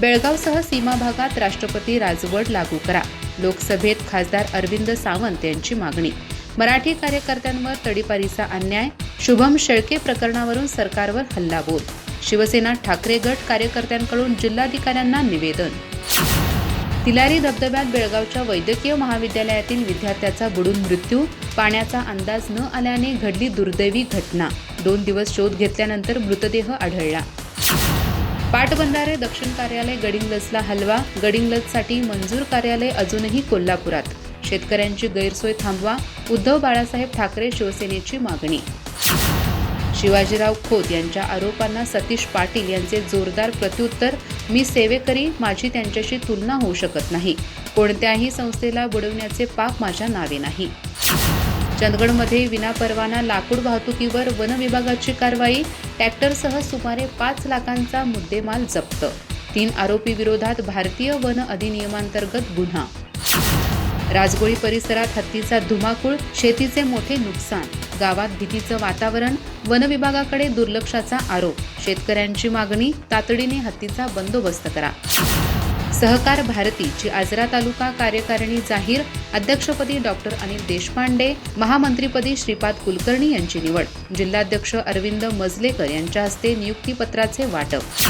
बेळगावसह सीमा भागात राष्ट्रपती राजवट लागू करा. लोकसभेत खासदार अरविंद सावंत यांची मागणी. मराठी कार्यकर्त्यांवर तडीपारीचा अन्याय शुभम शेळके प्रकरणावरून सरकारवर हल्लाबोल. शिवसेना ठाकरे गट कार्यकर्त्यांकडून जिल्हाधिकाऱ्यांना निवेदन. तिलारी धबधब्यात बेळगावच्या वैद्यकीय महाविद्यालयातील विद्यार्थ्याचा बुडून मृत्यू पाण्याचा अंदाज न आल्याने घडली दुर्दैवी घटना. दोन दिवस शोध घेतल्यानंतर मृतदेह आढळला. पाटबंधारे दक्षिण कार्यालय गडिंगलजला हलवा गडिंगलजसाठी मंजूर कार्यालय अजूनही कोल्हापुरात. शेतकऱ्यांची गैरसोय थांबवा उद्धव बाळासाहेब ठाकरे शिवसेनेची मागणी. शिवाजीराव खोत यांच्या आरोपांना सतीश पाटील यांचे जोरदार प्रत्युत्तर मी सेवेकरी माझी त्यांच्याशी तुलना होऊ शकत नाही. कोणत्याही संस्थेला बुडवण्याचे पाप माझ्या नावे नाही. चंदगडमध्ये विनापरवाना लाकूड वाहतुकीवर वन विभागाची कारवाई ट्रॅक्टरसह सुमारे पाच लाखांचा मुद्देमाल जप्त. तीन आरोपी विरोधात भारतीय वन अधिनियमांतर्गत गुन्हा. राजगोळी परिसरात हत्तीचा धुमाकूळ शेतीचे मोठे नुकसान गावात भीतीचं वातावरण वन विभागाकडे दुर्लक्षाचा आरोप. शेतकऱ्यांची मागणी तातडीने हत्तीचा बंदोबस्त करा. सहकार भारतीची आजरा तालुका कार्यकारिणी जाहीर अध्यक्षपदी डॉक्टर अनिल देशपांडे महामंत्रीपदी श्रीपाद कुलकर्णी यांची निवड. जिल्हाध्यक्ष अरविंद मजलेकर यांच्या हस्ते नियुक्तीपत्राचे वाटप.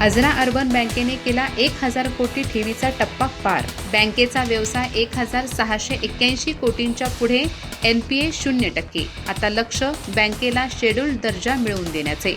आजरा अर्बन बँकेने केला एक हजार कोटी ठेवीचा टप्पा पार. बँकेचा व्यवसाय एक हजार सहाशे एक्क्याऐंशी कोटींच्या पुढे एनपीए शून्य टक्के. आता लक्ष बँकेला शेड्यूल्ड दर्जा मिळवून देण्याचे.